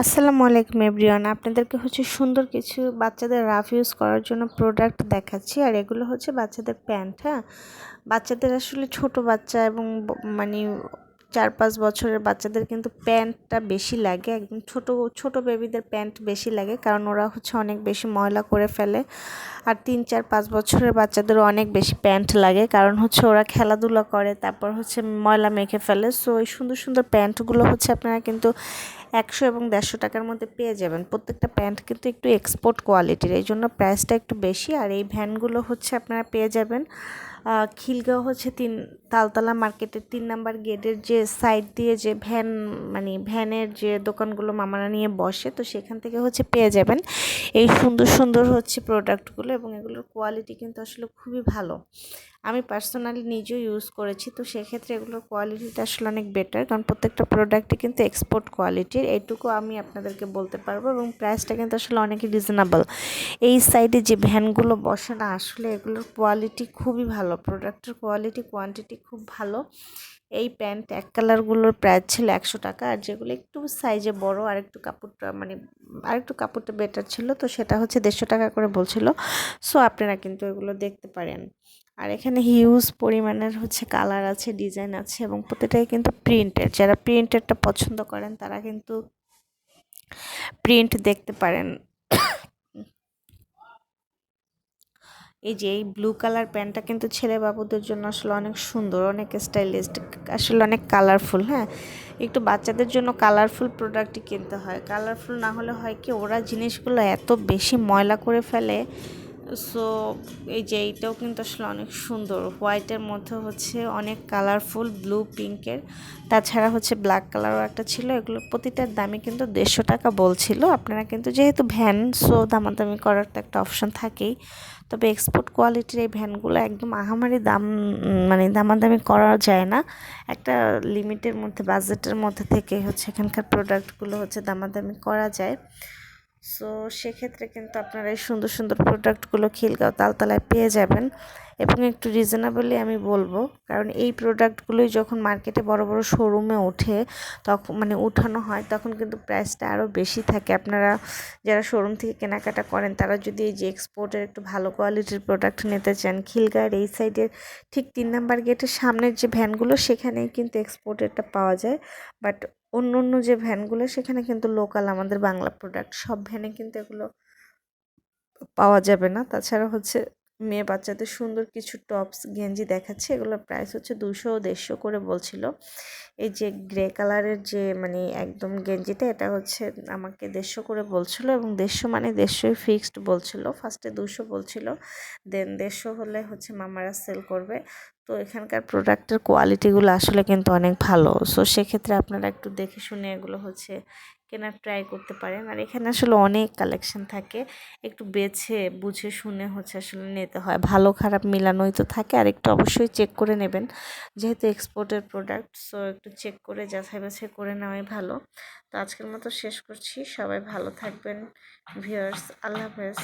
আসসালামু আলাইকুম এভরিওয়ান। আপনাদেরকে হচ্ছে সুন্দর কিছু বাচ্চাদের রাফ ইউজ করার জন্য প্রোডাক্ট দেখাচ্ছি। আর এগুলো হচ্ছে বাচ্চাদের প্যান্ট হ্যাঁ? বাচ্চাদের আসলে ছোট বাচ্চা এবং মানে চার পাঁচ বছরের বাচ্চাদের কিন্তু প্যান্টটা বেশি লাগে। একদম ছোট ছোট বেবিদের প্যান্ট বেশি লাগে কারণ ওরা হচ্ছে অনেক বেশি ময়লা করে ফেলে। আর তিন, চার, পাঁচ বছরের বাচ্চাদের অনেক বেশি প্যান্ট লাগে কারণ হচ্ছে ওরা খেলাধুলা করে, তারপর হচ্ছে ময়লা মেখে ফেলে। সো এই সুন্দর সুন্দর প্যান্টগুলো হচ্ছে আপনারা কিন্তু একশো এবং দেড়শো টাকার মধ্যে পেয়ে যাবেন। প্রত্যেকটা প্যান্ট কিন্তু একটু এক্সপোর্ট কোয়ালিটির এই জন্য প্রাইসটা একটু বেশি। আর এই ভ্যানগুলো হচ্ছে আপনারা পেয়ে যাবেন খিলগাঁও হচ্ছে তিন, তালতলা মার্কেটের তিন নাম্বার গেটের যে সাইড দিয়ে যে ভ্যান মানে ভ্যানের যে দোকানগুলো মামারা নিয়ে বসে, তো সেখান থেকে হচ্ছে পেয়ে যাবেন। এই সুন্দর সুন্দর হচ্ছে প্রোডাক্টগুলো এবং এগুলোর কোয়ালিটি কিন্তু আসলে খুবই ভালো। আমি পার্সোনালি নিজেও ইউজ করেছি। তো সেক্ষেত্রে এগুলোর কোয়ালিটিটা আসলে অনেক বেটার কারণ প্রত্যেকটা প্রোডাক্টই কিন্তু এক্সপোর্ট কোয়ালিটির এইটুকু আমি আপনাদেরকে বলতে পারব এবং প্রাইসটা কিন্তু আসলে অনেকই রিজনেবল এই সাইডে যে ভ্যানগুলো বসে না আসলে এগুলোর কোয়ালিটি খুবই ভালো। প্রোডাক্টের কোয়ালিটি কোয়ান্টিটি খুব ভালো। এই প্যান্ট এক কালারগুলোর প্রাইস ছিল একশো টাকা আর যেগুলো একটু সাইজে বড় আর একটু কাপড়টা মানে আর একটু কাপড়টা বেটার ছিল, তো সেটা হচ্ছে দেড়শো টাকা করে বলছিল। সো আপনারা কিন্তু এগুলো দেখতে পারেন। আর এখানে হিউজ পরিমাণের হচ্ছে কালার আছে ডিজাইন আছে এবং প্রতিটাই কিন্তু প্রিন্টের যারা প্রিন্টেরটা পছন্দ করেন, তারা কিন্তু প্রিন্ট দেখতে পারেন। এই যে এই ব্লু কালার প্যান্টটা কিন্তু ছেলে বাবুদের জন্য আসলে অনেক সুন্দর, অনেক স্টাইলিশ আসলে অনেক কালারফুল হ্যাঁ? একটু বাচ্চাদের জন্য কালারফুল প্রোডাক্টই কিনতে হয়। কালারফুল না হলে হয় কি ওরা জিনিসগুলো এত বেশি ময়লা করে ফেলে সো এই যে এইটাও কিন্তু আসলে অনেক সুন্দর। হোয়াইটের মধ্যে হচ্ছে অনেক কালারফুল ব্লু পিঙ্কের তাছাড়া হচ্ছে ব্ল্যাক কালারও একটা ছিল। এগুলো প্রতিটার দামই কিন্তু দেড়শো টাকা বলছিল। আপনারা কিন্তু যেহেতু ভ্যান সো দামাদামি করার তো একটা অপশন থাকেই। তবে এক্সপোর্ট কোয়ালিটির এই ভ্যানগুলো একদম আহামারি দাম মানে দামাদামি করা যায় না। একটা লিমিটের মধ্যে বাজেটের মধ্যে থেকে হচ্ছে এখানকার প্রোডাক্টগুলো হচ্ছে দামাদামি করা যায়। সো সেক্ষেত্রে কিন্তু আপনারা এই সুন্দর সুন্দর প্রোডাক্টগুলো খিলগাঁও তালতলায় পেয়ে যাবেন এবং একটু রিজনেবলি আমি বলব, কারণ এই প্রোডাক্টগুলোই যখন মার্কেটে বড় বড় শোরুমে ওঠে তখন মানে উঠানো হয়, তখন কিন্তু প্রাইসটা আরও বেশি থাকে। আপনারা যারা শোরুম থেকে কেনাকাটা করেন, তারা যদি এই যে এক্সপোর্টের একটু ভালো কোয়ালিটির প্রোডাক্ট নিতে চান খিলগাঁয়ের এই সাইডের ঠিক তিন নাম্বার গেটের সামনের যে ভ্যানগুলো সেখানেই কিন্তু এক্সপোর্টেরটা পাওয়া যায়। বাট অন্য অন্য যে ভ্যানগুলো, সেখানে কিন্তু লোকাল আমাদের বাংলা প্রোডাক্ট সব ভ্যানে কিন্তু এগুলো পাওয়া যাবে না। তাছাড়া হচ্ছে মেয়ে বাচ্চাদের সুন্দর কিছু টপস গেঞ্জি দেখাচ্ছে, এগুলোর প্রাইস হচ্ছে দুশো দেড়শো করে বলছিল। এই যে গ্রে কালারের যে মানে একদম গেঞ্জিটা, এটা হচ্ছে আমাকে দেড়শো করে বলছিল এবং দেড়শো মানে দেড়শোই ফিক্সড বলছিল। ফার্স্টে দুশো বলছিল দেন দেড়শো হলে হচ্ছে মামারা সেল করবে। তো এখানকার প্রোডাক্টের কোয়ালিটিগুলো আসলে কিন্তু অনেক ভালো। সো সেক্ষেত্রে আপনারা একটু দেখে শুনে এগুলো হচ্ছে কেনার ট্রাই করতে পারেন। আর এখানে আসলে অনেক কালেকশন থাকে। একটু বেছে, বুঝে, শুনে হচ্ছে আসলে নিতে হয়। ভালো খারাপ মিলানোই তো থাকে। আর একটু অবশ্যই চেক করে নেবেন। যেহেতু এক্সপোর্টের প্রোডাক্ট সো একটু চেক করে, যাচাই বাছাই করে নেওয়াই ভালো। তো আজকের মতো শেষ করছি। সবাই ভালো থাকবেন। ভিউয়ার্স আল্লাহ হাফেজ।